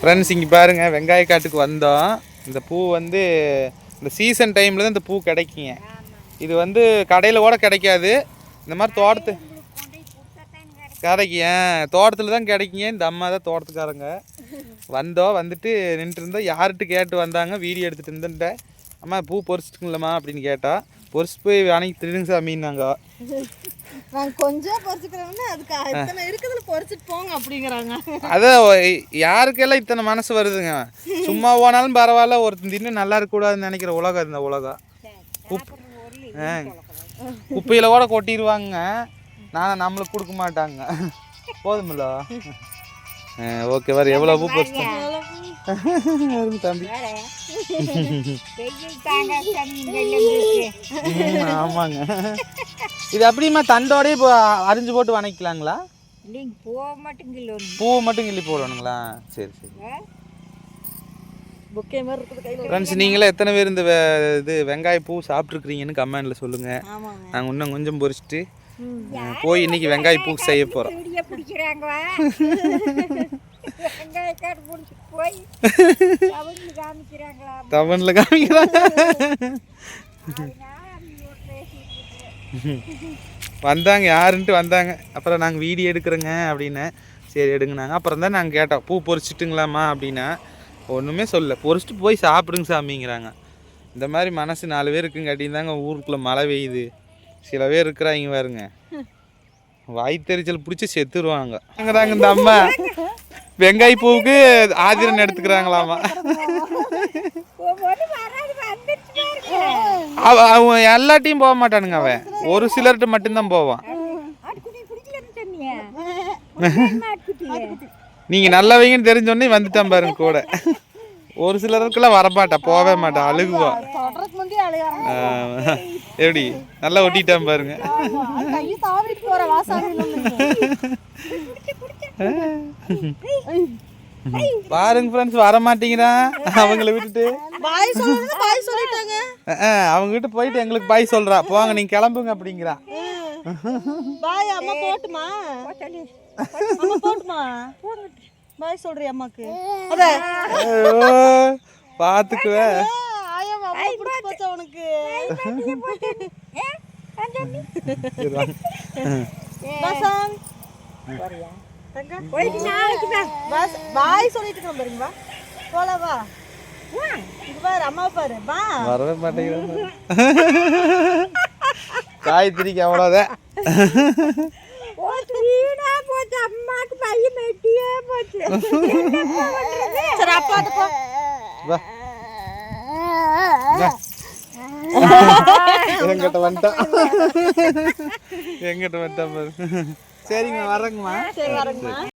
Friends இங்கே பாருங்கள் வெங்காய காட்டுக்கு வந்தோம். இந்த பூ வந்து இந்த சீசன் டைமில் தான் இந்த பூ கிடைக்குங்க. இது வந்து கடையில் கூட கிடைக்காது. இந்த மாதிரி தோட்டத்து கிடைக்கும் தோட்டத்தில் தான் கிடைக்குங்க. இந்த அம்மா தான் தோட்டத்துக்காரங்க. வந்தோம் வந்துட்டு நின்றுட்டு இருந்தோம். யார்கிட்ட கேட்டு வந்தாங்க? வீடியோ எடுத்துகிட்டு இருந்துட்டேன் அம்மா பூ பொறிச்சிட்டுங்களம்மா அப்படின்னு கேட்டால் பொறிச்சு போய் அன்னைக்கு திருடுங்க சாமின்னாங்க நாங்க. கொஞ்சம் பொறிச்சுக்கிறோம்னா அதுக்கு இத்தனை இருக்குதுல பொறிச்சிட்டு போங்க அப்படிங்கிறாங்க. அதான் யாருக்கெல்லாம் இத்தனை மனசு வருதுங்க? சும்மா போனாலும் பரவாயில்ல ஒருத்தன் தின்னு நல்லா இருக்கக்கூடாதுன்னு நினைக்கிற உலகம் இந்த உலகம். குப்பையில கூட கொட்டிடுவாங்க. நான் நம்மளுக்கு கொடுக்க மாட்டாங்க. போதுமில்ல? ஓகே வர எவ்வளோ பூ தம்பி. ஆமாங்க. இது அப்படியுமா தண்டோடய இப்போ அரிஞ்சு போட்டு வணக்கலாங்களா இல்லைங்க பூ மட்டும் கிள்ளி போடணுங்களா? சரி சரி. புக்கே மாதிரி இருக்குது கையில. ஃப்ரெண்ட்ஸ் நீங்களே எத்தனை பேர் இந்த இது வெங்காய பூ சாப்பிட்ருக்கிறீங்கன்னு கமெண்ட்ல சொல்லுங்க. ஆமாங்க. நாங்கள் இன்னும் கொஞ்சம் பொரிச்சிட்டு அஹ், போய் இன்னைக்கு வெங்காய பூ செய்ய போகிறோம் வீடியோ காமிக்கிறாங்க. வந்தாங்க யாருன்ட்டு வந்தாங்க. அப்புறம் நாங்கள் வீடியோ எடுக்கிறோங்க அப்படின்னு. சரி எடுங்கனாங்க. அப்புறம் தான் நாங்கள் கேட்டோம் பூ பொரிச்சிட்டுங்களாம்மா அப்படின்னா. ஒன்றுமே சொல்ல பொறிச்சிட்டு போய் சாப்பிடுங்க சாமிங்கிறாங்க. இந்த மாதிரி மனசு நாலு பேர் இருக்குங்காட்டியும் தாங்க ஊருக்குள்ளே மழை பெய்யுது. சில பேர் இருக்கிறாங்க பாருங்க. வாய்த்தெரிச்சல் பிடிச்சி செத்துருவாங்க. அங்கதாங்க இந்த அம்மா. வெங்காய பூவுக்கு ஆதிரன் எடுத்துக்கிறாங்களாமா? அவ அவன் எல்லாட்டையும் போக மாட்டானுங்க அவன். ஒரு சிலர்கிட்ட மட்டும்தான் போவான். நீங்க நீங்கள் நல்லவங்கன்னு தெரிஞ்சோடனே வந்துட்டான் பாருங்க கூட. ஒரு சிலருக்குலாம் வரமாட்டா போவே மாட்டா அழுகுவா. எப்படி? நல்லா ஒட்டிட்டான் பாருங்க. பாருங்க ஃப்ரெண்ட்ஸ் வர மாட்டேங்கிறான் அவங்கள விட்டுட்டு பாய் சொல்றது பாய் சொல்லிட்டாங்க அவங்க கிட்ட போயிட்டு எங்களுக்கு பாய் சொல்றா போங்க நீங்க கிளம்புங்க அப்படிங்கிறா பாய் அம்மா போட்டுமா அம்மா போட்டுமா பாய் சொல்றியா அம்மாக்கு அத பாத்துக்குவே ஆயா அம்மா பிடிச்சி போச்சு அவனுக்கு சரி, வாங்க. பாசாங் பாய் சொல்லிட்டு இருக்கோம் பாருங்க வா போலாம் வா. இது பாரு அம்மா பாரு. வா. வரவே மாட்டேங்கிறான் காயத்ரிக்கு அவ்வளோதான். அம்மாக்கு பையன் மெட்டியே போச்சு. சரி அப்பா போ. எங்கிட்ட வந்துட்டான். எங்கிட்ட வந்துட்டான் பாரு. சரிங்கம்மா வரேங்கம்மா சரி வரேங்கம்மா